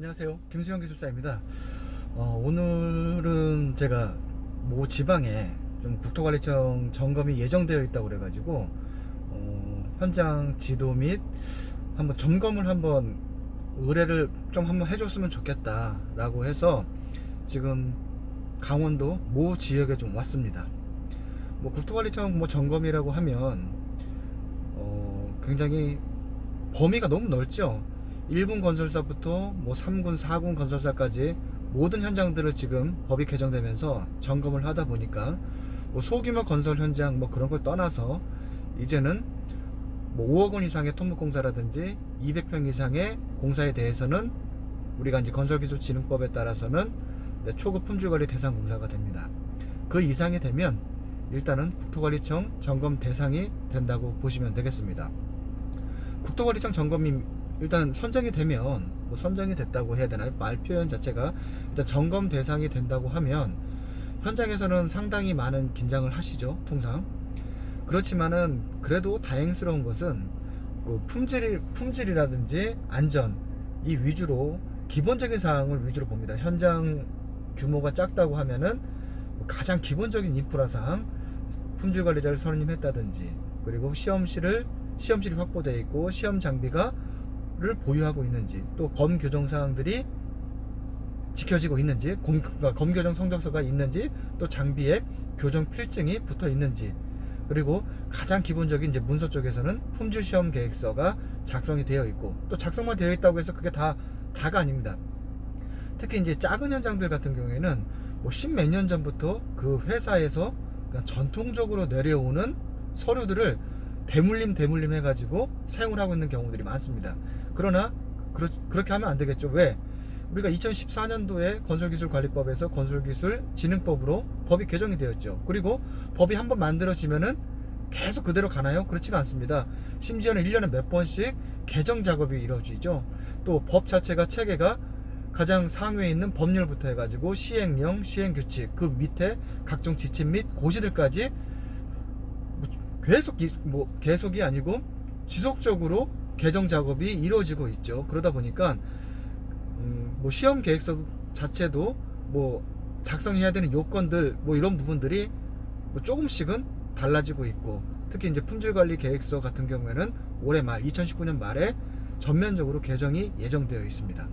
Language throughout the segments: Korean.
안녕하세요. 김수영 기술사입니다. 어, 오늘은 제가 모 지방에 좀 국토관리청 점검이 예정되어 있다고 그래가지고 어, 현장 지도 및 한번 점검을 한번 의뢰를 좀 한번 해줬으면 좋겠다라고 해서 지금 강원도 모 지역에 좀 왔습니다. 뭐 국토관리청 뭐 점검이라고 하면 어, 굉장히 범위가 너무 넓죠. 1군 건설사부터 뭐 3군, 4군 건설사까지 모든 현장들을 지금 법이 개정되면서 점검을 하다 보니까 뭐 소규모 건설 현장 뭐 그런 걸 떠나서 이제는 뭐 5억 원 이상의 토목공사라든지 200평 이상의 공사에 대해서는 우리가 이제 건설기술진흥법에 따라서는 네, 초급 품질관리 대상 공사가 됩니다. 그 이상이 되면 일단은 국토관리청 점검 대상이 된다고 보시면 되겠습니다. 국토관리청 점검이 일단 선정이 되면 뭐 선정이 됐다고 해야 되나요? 말 표현 자체가 일단 점검 대상이 된다고 하면 현장에서는 상당히 많은 긴장을 하시죠 통상 그렇지만은 그래도 다행스러운 것은 그 품질 품질이라든지 안전 이 위주로 기본적인 사항을 위주로 봅니다 현장 규모가 작다고 하면은 가장 기본적인 인프라 사항 품질 관리자를 선임했다든지 그리고 시험실을 시험실이 확보되어 있고 시험 장비가 를 보유하고 있는지 또 검 교정 사항들이 지켜지고 있는지 검, 그러니까 검교정 성적서가 있는지 또 장비에 교정 필증이 붙어 있는지 그리고 가장 기본적인 이제 문서 쪽에서는 품질 시험 계획서가 작성이 되어 있고 또 작성만 되어 있다고 해서 그게 다 다가 아닙니다. 특히 이제 작은 현장들 같은 경우에는 뭐 십 몇 년 전부터 그 회사에서 전통적으로 내려오는 서류들을 대물림 대물림 해가지고 사용을 하고 있는 경우들이 많습니다. 그러나 그렇, 그렇게 하면 안 되겠죠. 왜? 우리가 2014년도에 건설기술관리법에서 건설기술진흥법으로 법이 개정이 되었죠. 그리고 법이 한번 만들어지면은 계속 그대로 가나요? 그렇지가 않습니다. 심지어는 1년에 몇 번씩 개정 작업이 이루어지죠. 또 법 자체가 체계가 가장 상위에 있는 법률부터 해가지고 시행령, 시행규칙, 그 밑에 각종 지침 및 고시들까지 계속 기- 뭐 계속이 아니고 지속적으로 개정 작업이 이루어지고 있죠. 그러다 보니까 음, 뭐 시험 계획서 자체도 뭐 작성해야 되는 요건들 뭐 이런 부분들이 뭐 조금씩은 달라지고 있고 특히 이제 품질 관리 계획서 같은 경우에는 올해 말 2019년 말에 전면적으로 개정이 예정되어 있습니다.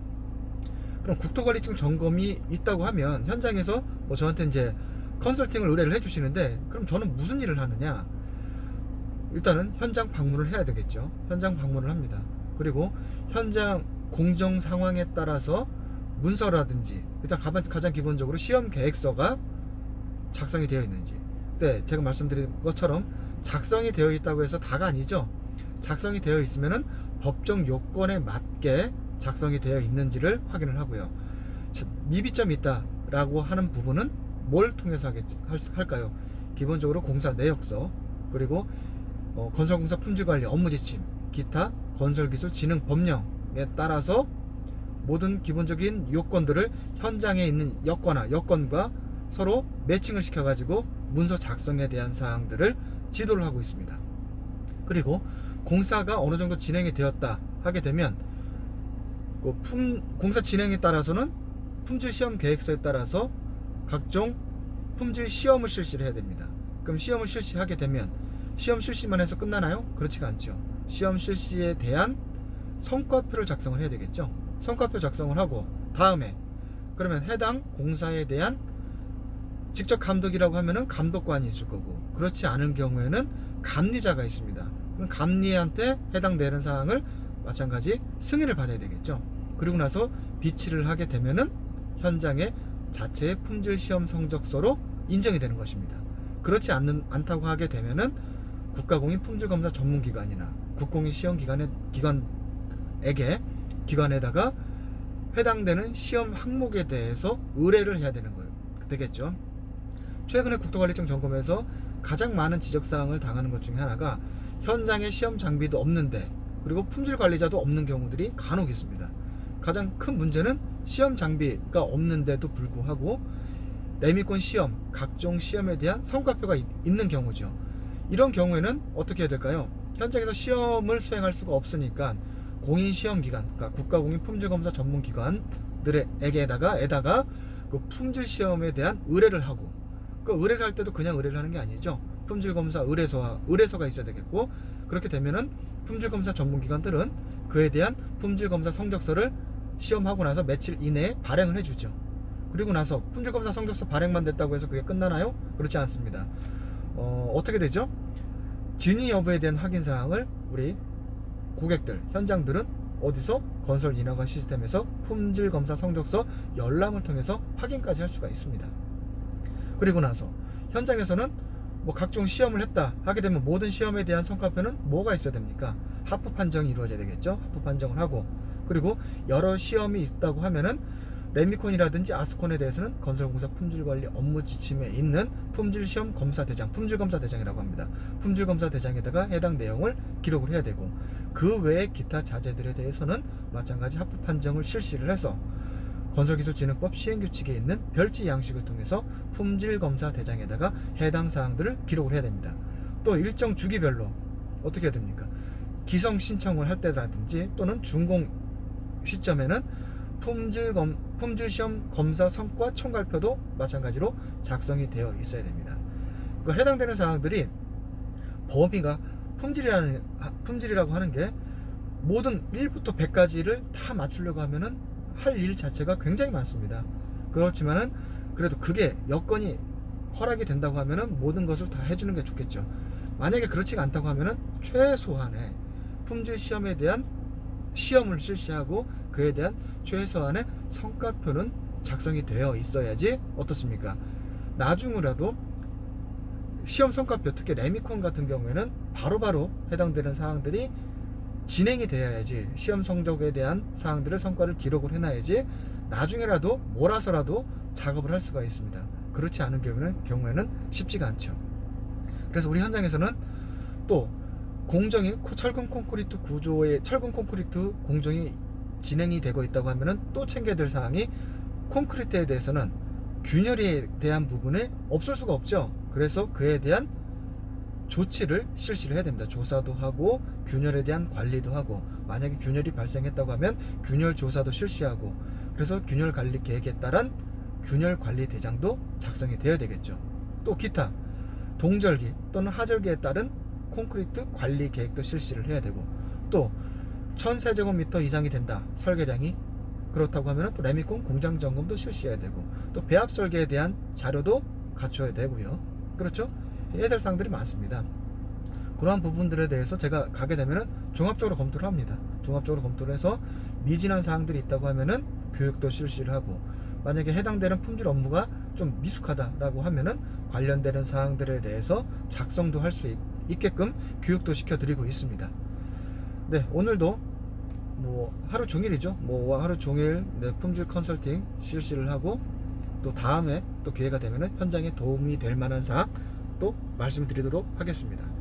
그럼 국토관리청 점검이 있다고 하면 현장에서 뭐 저한테 이제 컨설팅을 의뢰를 해주시는데 그럼 저는 무슨 일을 하느냐? 일단은 현장 방문을 해야 되겠죠. 현장 방문을 합니다. 그리고 현장 공정 상황에 따라서 문서라든지 일단 가장, 기본적으로 시험 계획서가 작성이 되어 있는지. 네, 제가 말씀드린 것처럼 작성이 되어 있다고 해서 다가 아니죠. 작성이 되어 있으면은 법정 요건에 맞게 작성이 되어 있는지를 확인을 하고요. 자, 미비점이 있다라고 하는 부분은 뭘 통해서 하겠, 할, 할까요? 기본적으로 공사 내역서 그리고 어, 건설공사 품질관리 업무 지침, 기타 건설기술 진흥 법령에 따라서 모든 기본적인 요건들을 현장에 있는 여건화 여건과 서로 매칭을 시켜가지고 문서 작성에 대한 사항들을 지도를 하고 있습니다. 그리고 공사가 어느 정도 진행이 되었다 하게 되면 그 품, 공사 진행에 따라서는 품질 시험 계획서에 따라서 각종 품질 시험을 실시를 해야 됩니다. 그럼 시험을 실시하게 되면 시험 실시만 해서 끝나나요? 그렇지가 않죠. 시험 실시에 대한 성과표를 작성을 해야 되겠죠. 성과표 작성을 하고 다음에 그러면 해당 공사에 대한 직접 감독이라고 하면은 감독관이 있을 거고 그렇지 않은 경우에는 감리자가 있습니다. 그럼 감리한테 해당되는 사항을 마찬가지 승인을 받아야 되겠죠. 그리고 나서 비치를 하게 되면은 현장에 자체의 품질 시험 성적서로 인정이 되는 것입니다. 그렇지 않는 않다고 하게 되면은 국가공인 품질검사 전문기관이나 국공인 시험기관의 기관에게 기관에다가 해당되는 시험 항목에 대해서 의뢰를 해야 되는 거예요. 되겠죠. 최근에 국토관리청 점검에서 가장 많은 지적사항을 당하는 것 중에 하나가 현장에 시험 장비도 없는데 그리고 품질 관리자도 없는 경우들이 간혹 있습니다. 가장 큰 문제는 시험 장비가 없는데도 불구하고 레미콘 시험, 각종 시험에 대한 성과표가 있- 있는 경우죠. 이런 경우에는 어떻게 해야 될까요? 현장에서 시험을 수행할 수가 없으니까 공인 시험 기관, 그러니까 국가공인 품질 검사 전문 기관들에게다가 에다가 그 품질 시험에 대한 의뢰를 하고 그 의뢰를 할 때도 그냥 의뢰를 하는 게 아니죠. 품질 검사 의뢰서와 의뢰서가 있어야 되겠고 그렇게 되면은 품질 검사 전문 기관들은 그에 대한 품질 검사 성적서를 시험하고 나서 며칠 이내에 발행을 해주죠. 그리고 나서 품질 검사 성적서 발행만 됐다고 해서 그게 끝나나요? 그렇지 않습니다. 어, 어떻게 되죠? 진위 여부에 대한 확인 사항을 우리 고객들, 현장들은 어디서 건설 인허가 시스템에서 품질 검사 성적서 열람을 통해서 확인까지 할 수가 있습니다. 그리고 나서 현장에서는 뭐 각종 시험을 했다 하게 되면 모든 시험에 대한 성과표는 뭐가 있어야 됩니까? 합부 판정이 이루어져야 되겠죠. 합부 판정을 하고 그리고 여러 시험이 있다고 하면은 레미콘이라든지 아스콘에 대해서는 건설공사 품질관리 업무 지침에 있는 품질시험 검사 대장, 품질검사 대장이라고 합니다. 품질검사 대장에다가 해당 내용을 기록을 해야 되고 그 외에 기타 자재들에 대해서는 마찬가지 합부 판정을 실시를 해서 건설기술진흥법 시행규칙에 있는 별지 양식을 통해서 품질검사 대장에다가 해당 사항들을 기록을 해야 됩니다. 또 일정 주기별로 어떻게 해야 됩니까? 기성 신청을 할 때라든지 또는 준공 시점에는 품질 검, 품질 시험 검사 성과 총괄표도 마찬가지로 작성이 되어 있어야 됩니다. 그 해당되는 사항들이 범위가 품질이라는 아, 품질이라고 하는 게 모든 1부터 100까지를 다 맞추려고 하면은 할 일 자체가 굉장히 많습니다. 그렇지만은 그래도 그게 여건이 허락이 된다고 하면은 모든 것을 다 해주는 게 좋겠죠. 만약에 그렇지가 않다고 하면은 최소한의 품질 시험에 대한 시험을 실시하고 그에 대한 최소한의 성과표는 작성이 되어 있어야지 어떻습니까? 나중이라도 시험 성과표 특히 레미콘 같은 경우에는 바로 바로 해당되는 사항들이 진행이 되어야지 시험 성적에 대한 사항들을 성과를 기록을 해놔야지 나중에라도 몰아서라도 작업을 할 수가 있습니다. 그렇지 않은 경우는 경우에는 쉽지가 않죠. 그래서 우리 현장에서는 또 공정이 코- 철근 콘크리트 구조의 철근 콘크리트 공정이 진행이 되고 있다고 하면은 또 챙겨야 될 사항이 콘크리트에 대해서는 균열에 대한 부분에 없을 수가 없죠. 그래서 그에 대한 조치를 실시를 해야 됩니다. 조사도 하고 균열에 대한 관리도 하고 만약에 균열이 발생했다고 하면 균열 조사도 실시하고 그래서 균열 관리 계획에 따른 균열 관리 대장도 작성이 되어야 되겠죠. 또 기타 동절기 또는 하절기에 따른 콘크리트 관리 계획도 실시를 해야 되고 또 1000세제곱미터 이상이 된다 설계량이 그렇다고 하면 또 레미콘 공장 점검도 실시해야 되고 또 배합 설계에 대한 자료도 갖춰야 되고요. 그렇죠? 해야 될 사항들이 많습니다. 그러한 부분들에 대해서 제가 가게 되면은 종합적으로 검토를 합니다. 종합적으로 검토를 해서 미진한 사항들이 있다고 하면은 교육도 실시를 하고 만약에 해당되는 품질 업무가 좀 미숙하다라고 하면은 관련되는 사항들에 대해서 작성도 할 수 있게끔 교육도 시켜드리고 있습니다. 네, 오늘도 뭐 하루 종일이죠. 뭐 하루 종일 네, 품질 컨설팅 실시를 하고 또 다음에 또 기회가 되면은 현장에 도움이 될 만한 사항 또 말씀드리도록 하겠습니다.